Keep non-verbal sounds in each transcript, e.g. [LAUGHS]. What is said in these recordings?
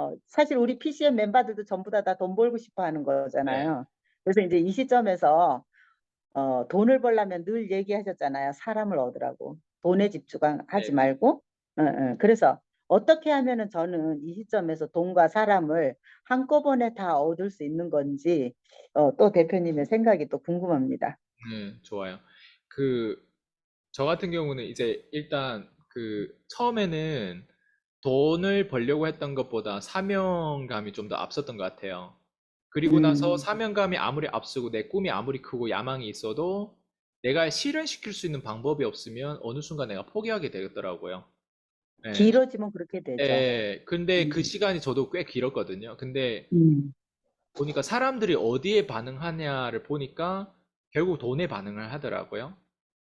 어, 사실 우리 PCM 멤버들도 전부 다 다 돈 벌고 싶어 하는 거잖아요. 그래서 이제 이 시점에서 어, 돈을 벌려면 늘 얘기하셨잖아요. 사람을 얻으라고. 돈에 집중하지 네. 말고. 어, 어. 그래서 어떻게 하면은 저는 이 시점에서 돈과 사람을 한꺼번에 다 얻을 수 있는 건지 어, 또 대표님의 생각이 또 궁금합니다. 네, 좋아요. 그, 저 같은 경우는 이제 일단 그 처음에는 돈을 벌려고 했던 것보다 사명감이 좀 더 앞섰던 것 같아요. 그리고 나서 음. 사명감이 아무리 앞서고 내 꿈이 아무리 크고 야망이 있어도 내가 실현시킬 수 있는 방법이 없으면 어느 순간 내가 포기하게 되겠더라고요. 예. 길어지면 그렇게 되죠. 예, 근데 그 음. 시간이 저도 꽤 길었거든요. 근데 음. 보니까 사람들이 어디에 반응하냐를 보니까 결국 돈에 반응을 하더라고요.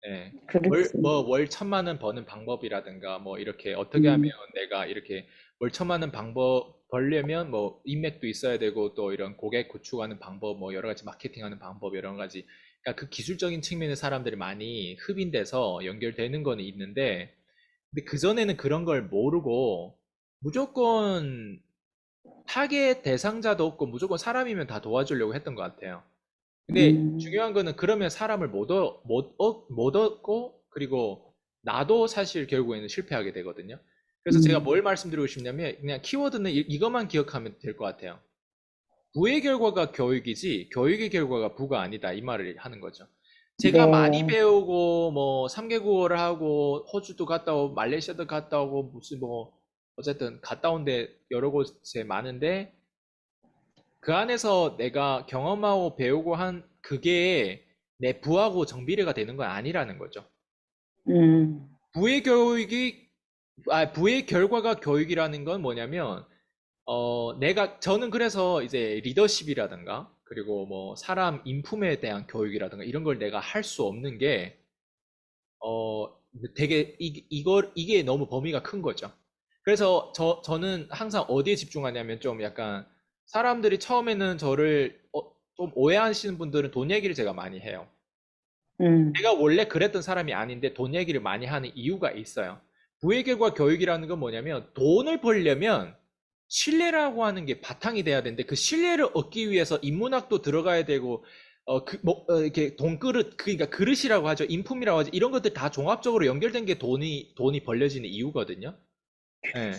예. 월, 그렇지. 뭐, 월 천만 원 버는 방법이라든가, 뭐, 이렇게 어떻게 음. 하면 내가 이렇게 월 천만 원 방법 벌려면 뭐, 인맥도 있어야 되고, 또 이런 고객 구축하는 방법, 뭐, 여러 가지 마케팅하는 방법, 여러 가지. 그러니까 그 기술적인 측면의 사람들이 많이 흡인돼서 연결되는 거는 있는데, 근데 그전에는 그런 걸 모르고, 무조건 타겟 대상자도 없고, 무조건 사람이면 다 도와주려고 했던 것 같아요. 근데 음. 중요한 거는 그러면 사람을 못, 얻, 못, 얻, 못 얻고 그리고 나도 사실 결국에는 실패하게 되거든요. 그래서 제가 음. 뭘 말씀드리고 싶냐면 그냥 키워드는 이, 이것만 기억하면 될 것 같아요. 부의 결과가 교육이지 교육의 결과가 부가 아니다 이 말을 하는 거죠. 제가 네. 많이 배우고 뭐 3개국어를 하고 호주도 갔다 오고 말레이시아도 갔다 오고 무슨 뭐 어쨌든 갔다 온 데 여러 곳에 많은데 그 안에서 내가 경험하고 배우고 한 그게 내 부하고 정비례가 되는 건 아니라는 거죠. 음. 부의 교육이 아 부의 결과가 교육이라는 건 뭐냐면 어 내가 저는 그래서 이제 리더십이라든가 그리고 뭐 사람 인품에 대한 교육이라든가 이런 걸 내가 할 수 없는 게 어 되게 이, 이걸 이게 너무 범위가 큰 거죠. 그래서 저 저는 항상 어디에 집중하냐면 좀 약간 사람들이 처음에는 저를 어, 좀 오해하시는 분들은 돈 얘기를 제가 많이 해요. 음. 내가 원래 그랬던 사람이 아닌데 돈 얘기를 많이 하는 이유가 있어요. 부의 결과 교육이라는 건 뭐냐면 돈을 벌려면 신뢰라고 하는 게 바탕이 돼야 되는데 그 신뢰를 얻기 위해서 인문학도 들어가야 되고 어, 그, 뭐, 어, 이렇게 돈그릇, 그러니까 그릇이라고 하죠. 인품이라고 하죠. 이런 것들 다 종합적으로 연결된 게 돈이, 돈이 벌려지는 이유거든요. 예.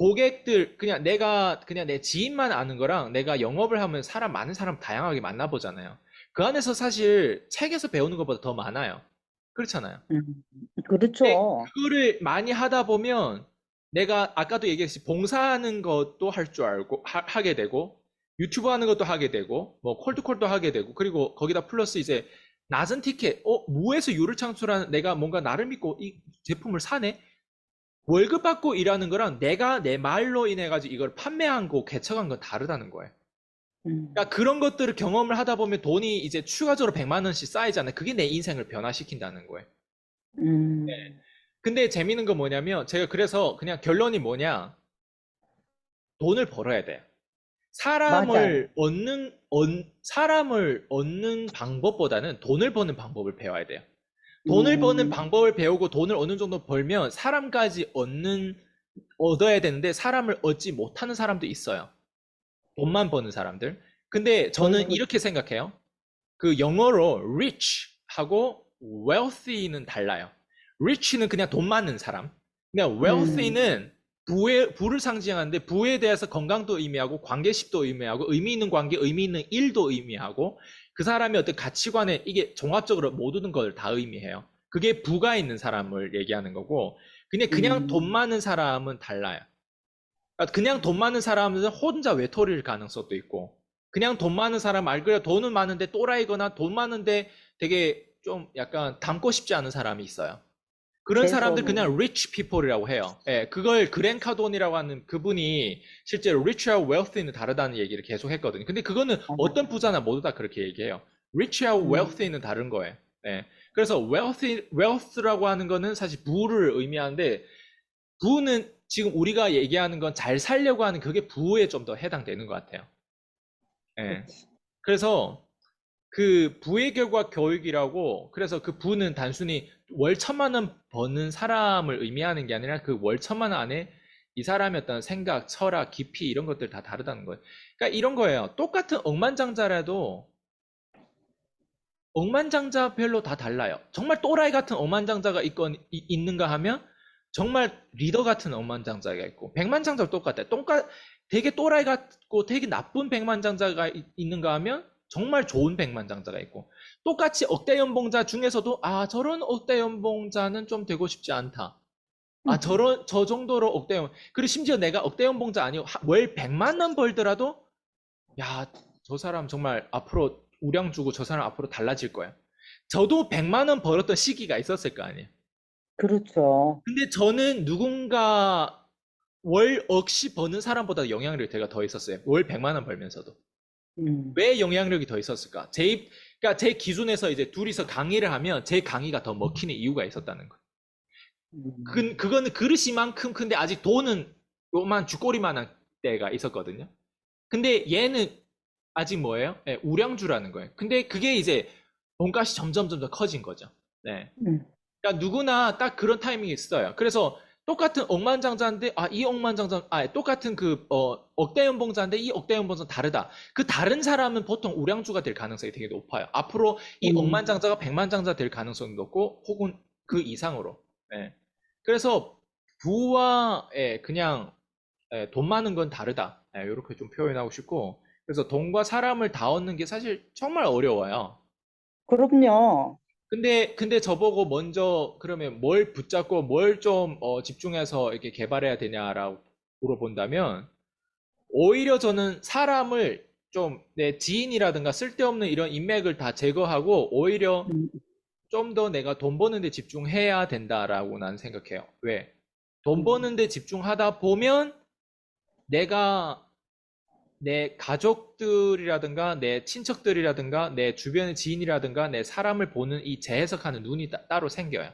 고객들, 그냥 내가, 그냥 내 지인만 아는 거랑 내가 영업을 하면 사람, 많은 사람 다양하게 만나보잖아요. 그 안에서 사실 책에서 배우는 것보다 더 많아요. 그렇잖아요. 음. 그렇죠. 그거를 많이 하다 보면 내가 아까도 얘기했듯이 봉사하는 것도 할 줄 알고 하, 하게 되고 유튜브 하는 것도 하게 되고 뭐 콜드콜도 하게 되고 그리고 거기다 플러스 이제 낮은 티켓 어 무에서 유를 창출하는 내가 뭔가 나를 믿고 이 제품을 사네 월급 받고 일하는 거랑 내가 내 말로 인해 가지고 이걸 판매한 거 개척한 건 다르다는 거예요. 음. 그러니까 그런 것들을 경험을 하다 보면 돈이 이제 추가적으로 100만 원씩 쌓이잖아요. 그게 내 인생을 변화시킨다는 거예요. 음. 근데 재밌는 건 뭐냐면 제가 그래서 그냥 결론이 뭐냐 돈을 벌어야 돼요. 사람을 얻는 얻, 사람을 얻는 방법보다는 돈을 버는 방법을 배워야 돼요. 돈을 음. 버는 방법을 배우고 돈을 어느 정도 벌면 사람까지 얻는 얻어야 되는데 사람을 얻지 못하는 사람도 있어요. 돈만 버는 사람들. 근데 저는 저는- 이렇게 생각해요. 그 영어로 rich 하고 wealthy는 달라요. rich는 그냥 돈 많은 사람. 그냥 wealthy는 부의, 부를 상징하는데 부에 대해서 건강도 의미하고 관계십도 의미하고 의미 있는 관계, 의미 있는 일도 의미하고 그 사람의 어떤 가치관에 이게 종합적으로 모든 걸 다 의미해요. 그게 부가 있는 사람을 얘기하는 거고 그냥 그냥 음. 돈 많은 사람은 달라요. 그러니까 그냥 돈 많은 사람은 혼자 외톨이일 가능성도 있고 그냥 돈 많은 사람 말 그대로 돈은 많은데 또라이거나 돈 많은데 되게 좀 약간 닮고 싶지 않은 사람이 있어요. 그런 사람들. 그냥 rich people이라고 해요. 예, 그걸 그랜 카돈이라고 하는 그분이 실제로 rich하고 wealthy는 다르다는 얘기를 계속 했거든요. 근데 그거는 어. 어떤 부자나 모두 다 그렇게 얘기해요. rich하고 음. wealthy는 다른 거예요. 예. 그래서 wealthy, wealth라고 하는 거는 사실 부를 의미하는데 부는 지금 우리가 얘기하는 건 잘 살려고 하는 그게 부에 좀 더 해당되는 것 같아요. 예. 그래서 그 부의 결과 교육이라고 그래서 그 부는 단순히 월 천만 원 버는 사람을 의미하는 게 아니라 그 월 천만 원 안에 이 사람의 어떤 생각, 철학, 깊이 이런 것들 다 다르다는 거예요. 그러니까 이런 거예요. 똑같은 억만장자라도 억만장자별로 다 달라요. 정말 또라이 같은 억만장자가 있건 이- 있는가 하면 정말 리더 같은 억만장자가 있고 백만장자도 똑같아요. 똑같 되게 또라이 같고 되게 나쁜 백만장자가 이- 있는가 하면 정말 좋은 백만장자가 있고 똑같이 억대 연봉자 중에서도 아 저런 억대 연봉자는 좀 되고 싶지 않다. 아 음. 저런 저 정도로 억대 연 그리고 심지어 내가 억대 연봉자 아니고 하- 월 100만 원 벌더라도 야 저 사람 정말 앞으로 우량 주고 저 사람 앞으로 달라질 거야. 저도 100만 원 벌었던 시기가 있었을 거 아니에요. 그렇죠. 근데 저는 누군가 월 억씩 버는 사람보다 영향력이 제가 더 있었어요. 월 100만 원 벌면서도. 음. 왜 영향력이 더 있었을까? 제, 입- 그러니까 제 기준에서 이제 둘이서 강의를 하면 제 강의가 더 먹히는 이유가 있었다는 거예요. 음. 그, 그거는 그릇이만큼 큰데 아직 돈은 요만 쥐꼬리만한 때가 있었거든요. 근데 얘는 아직 뭐예요? 예, 우량주라는 거예요. 근데 그게 이제 돈값이 점점 점점 커진 거죠. 네. 음. 그러니까 누구나 딱 그런 타이밍이 있어요. 그래서 똑같은 억만장자인데 아 이 억만장자 아 똑같은 그 어, 억대 연봉자인데 이 억대 연봉자는 다르다. 그 다른 사람은 보통 우량주가 될 가능성이 되게 높아요. 앞으로 이 음. 억만장자가 백만장자 될 가능성이 높고 혹은 그 이상으로. 예. 그래서 부와 예, 그냥 예, 돈 많은 건 다르다. 예, 이렇게 좀 표현하고 싶고 그래서 돈과 사람을 다 얻는 게 사실 정말 어려워요. 그럼요. 근데 근데 저보고 먼저 그러면 뭘 붙잡고 뭘좀 집중해서 이렇게 개발해야 되냐라고 물어본다면 오히려 저는 사람을 좀 내 지인이라든가 쓸데없는 이런 인맥을 다 제거하고 오히려 음. 좀더 내가 돈 버는 데 집중해야 된다라고 난 생각해요. 왜? 돈 음. 버는 데 집중하다 보면 내가 내 가족들이라든가 내 친척들이라든가 내 주변의 지인이라든가 내 사람을 보는 이 재해석하는 눈이 따, 따로 생겨요.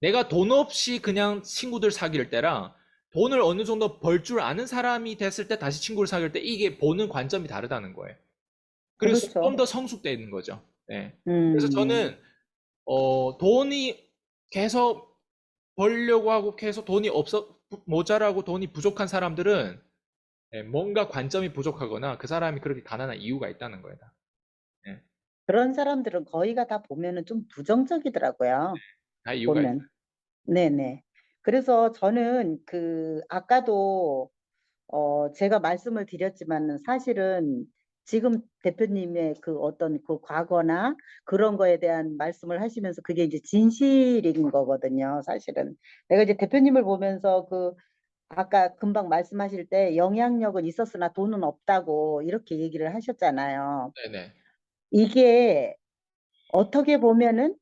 내가 돈 없이 그냥 친구들 사귈 때랑 돈을 어느 정도 벌 줄 아는 사람이 됐을 때 다시 친구를 사귈 때 이게 보는 관점이 다르다는 거예요. 그리고 그렇죠. 좀더 성숙되어 있는 거죠. 네. 그래서 음. 저는 어, 돈이 계속 벌려고 하고 계속 돈이 없어 모자라고 돈이 부족한 사람들은 예, 뭔가 관점이 부족하거나 그 사람이 그렇게 가난한 이유가 있다는 거예요. 다. 그런 사람들은 거의가 다 보면은 좀 부정적이더라고요. 다 이유가 보면. 네네. 그래서 저는 그 아까도 어 제가 말씀을 드렸지만은 사실은 지금 대표님의 그 어떤 그 과거나 그런 거에 대한 말씀을 하시면서 그게 이제 진실인 거거든요. 사실은 내가 이제 대표님을 보면서 그 아까 금방 말씀하실 때 영향력은 있었으나 돈은 없다고 이렇게 얘기를 하셨잖아요. 네네. 이게 어떻게 보면은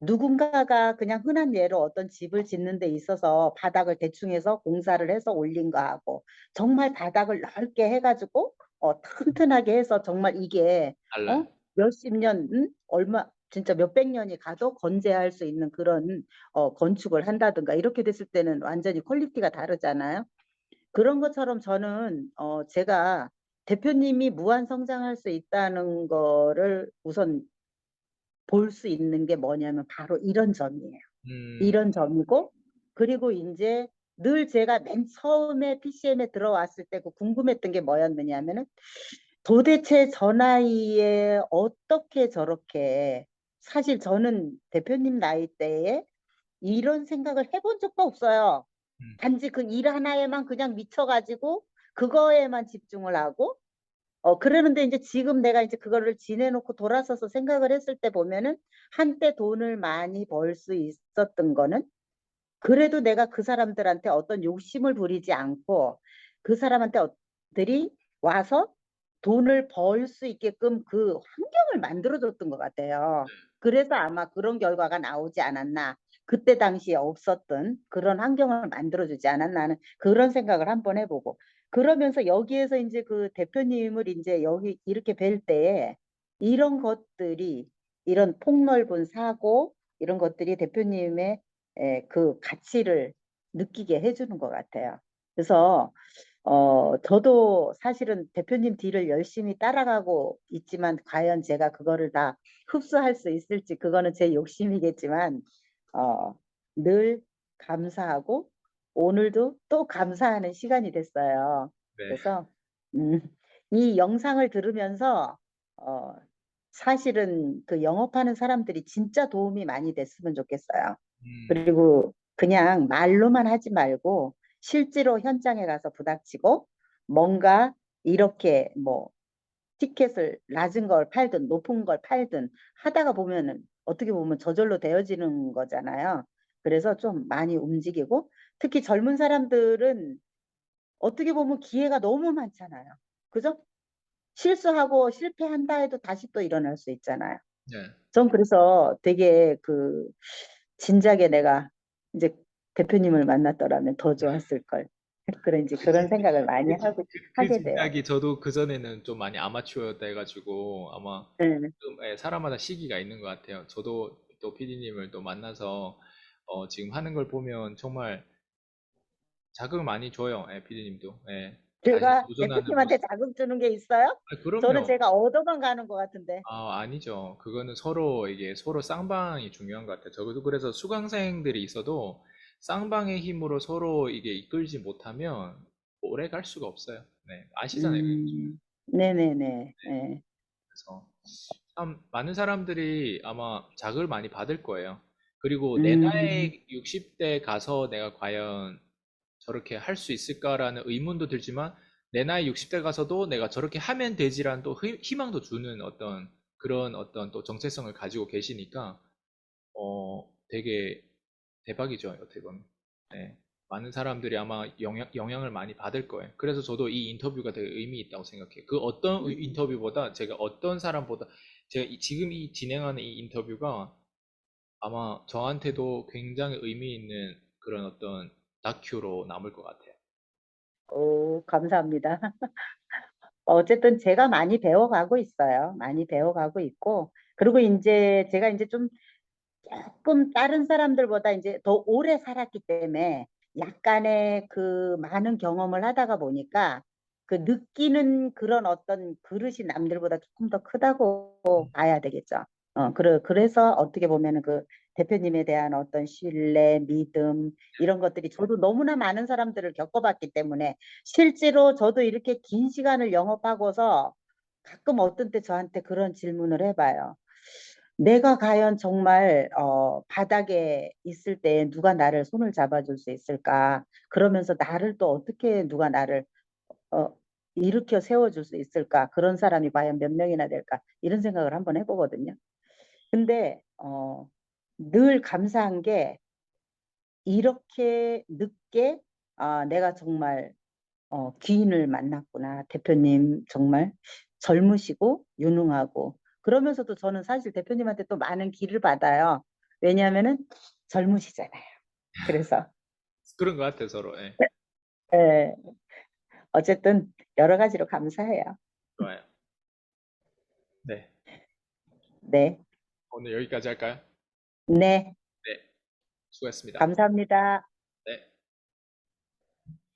누군가가 그냥 흔한 예로 어떤 집을 짓는 데 있어서 바닥을 대충 해서 공사를 해서 올린 거하고 정말 바닥을 넓게 해가지고 어, 튼튼하게 해서 정말 이게 달라요. 어? 몇십 년, 음? 얼마 진짜 몇백 년이 가도 건재할 수 있는 그런 어, 건축을 한다든가 이렇게 됐을 때는 완전히 퀄리티가 다르잖아요. 그런 것처럼 저는 어, 제가 대표님이 무한 성장할 수 있다는 거를 우선 볼 수 있는 게 뭐냐면 바로 이런 점이에요. 음, 이런 점이고 그리고 이제 늘 제가 맨 처음에 PCM에 들어왔을 때 그 궁금했던 게 뭐였느냐면은 도대체 저 나이에 어떻게 저렇게 사실 저는 대표님 나이 때에 이런 생각을 해본 적도 없어요. 음. 단지 그 일 하나에만 그냥 미쳐가지고 그거에만 집중을 하고 어 그러는데 이제 지금 내가 이제 그거를 지내놓고 돌아서서 생각을 했을 때 보면은 한때 돈을 많이 벌 수 있었던 거는 그래도 내가 그 사람들한테 어떤 욕심을 부리지 않고 그 사람한테 어- 들이 와서 돈을 벌 수 있게끔 그 환경을 만들어줬던 것 같아요. 그래서 아마 그런 결과가 나오지 않았나. 그때 당시에 없었던 그런 환경을 만들어주지 않았나 하는 그런 생각을 한번 해보고. 그러면서 여기에서 이제 그 대표님을 이제 여기 이렇게 뵐 때에 이런 것들이 이런 폭넓은 사고 이런 것들이 대표님의 에, 그 가치를 느끼게 해주는 것 같아요. 그래서 어, 저도 사실은 대표님 뒤를 열심히 따라가고 있지만 과연 제가 그거를 다 흡수할 수 있을지 그거는 제 욕심이겠지만 어, 늘 감사하고 오늘도 또 감사하는 시간이 됐어요. 네. 그래서 음, 이 영상을 들으면서 어, 사실은 그 영업하는 사람들이 진짜 도움이 많이 됐으면 좋겠어요. 음, 그리고 그냥 말로만 하지 말고 실제로 현장에 가서 부닥치고 뭔가 이렇게 뭐 티켓을 낮은 걸 팔든 높은 걸 팔든 하다가 보면은 어떻게 보면 저절로 되어지는 거잖아요. 그래서 좀 많이 움직이고 특히 젊은 사람들은 어떻게 보면 기회가 너무 많잖아요. 그죠? 실수하고 실패한다 해도 다시 또 일어날 수 있잖아요. 네. 전 그래서 되게 그 진작에 내가 이제 대표님을 만났더라면 더 좋았을 걸. 그런 이제 그런 생각을 [LAUGHS] 많이 하고 그 하게 돼요. 진작이 저도 그 전에는 좀 많이 아마추어였다 해가지고 아마 네. 좀 예, 사람마다 시기가 있는 것 같아요. 저도 또 PD님을 또 만나서 어, 지금 하는 걸 보면 정말 자극을 많이 줘요. 예, PD님도. 예. 제가 대표님한테. 자극 주는 게 있어요? 아. 저는 제가 얻어만 가는 것 같은데. 아, 아니죠. 그거는 서로 이게 서로 쌍방이 중요한 것 같아요. 저도 그래서 수강생들이 있어도 쌍방의 힘으로 서로 이게 이끌지 못하면 오래 갈 수가 없어요. 네, 아시잖아요. 음, 네네네. 네. 그래서 참 많은 사람들이 아마 자극을 많이 받을 거예요. 그리고 내 나이 60대 가서 내가 과연 저렇게 할 수 있을까라는 의문도 들지만 내 나이 60대 가서도 내가 저렇게 하면 되지라는 또 희- 희망도 주는 어떤 그런 어떤 또 정체성을 가지고 계시니까 어 되게 대박이죠 어떻게 보면 네. 많은 사람들이 아마 영향, 영향을 많이 받을 거예요. 그래서 저도 이 인터뷰가 되게 의미 있다고 생각해요. 그 어떤 의- 인터뷰보다 제가 어떤 사람보다 제가 이- 지금 이 진행하는 이 인터뷰가 아마 저한테도 굉장히 의미 있는 그런 어떤 다큐로 남을 것 같아요. 오, 감사합니다. [LAUGHS] 어쨌든 제가 많이 배워가고 있어요. 많이 배워가고 있고, 그리고 이제 제가 이제 좀 조금 다른 사람들보다 이제 더 오래 살았기 때문에 약간의 그 많은 경험을 하다가 보니까 그 느끼는 그런 어떤 그릇이 남들보다 조금 더 크다고 봐야 되겠죠. 어, 그래, 그래서 어떻게 보면은 그 대표님에 대한 어떤 신뢰, 믿음, 이런 것들이 저도 너무나 많은 사람들을 겪어봤기 때문에 실제로 저도 이렇게 긴 시간을 영업하고서 가끔 어떤 때 저한테 그런 질문을 해봐요. 내가 과연 정말 어, 바닥에 있을 때 누가 나를 손을 잡아줄 수 있을까? 그러면서 나를 또 어떻게 누가 나를 어, 일으켜 세워줄 수 있을까? 그런 사람이 과연 몇 명이나 될까? 이런 생각을 한번 해보거든요. 근데 어, 늘 감사한 게 이렇게 늦게 아, 내가 정말 어, 귀인을 만났구나. 대표님 정말 젊으시고 유능하고 그러면서도 저는 사실 대표님한테 또 많은 기를 받아요. 왜냐하면은 젊으시잖아요. 그래서 [LAUGHS] 그런 것 같아요, 서로. 예, 예, 어쨌든 여러 가지로 감사해요. 좋아요. 네, 네, 오늘 여기까지 할까요? 네, 수고했습니다. 감사합니다.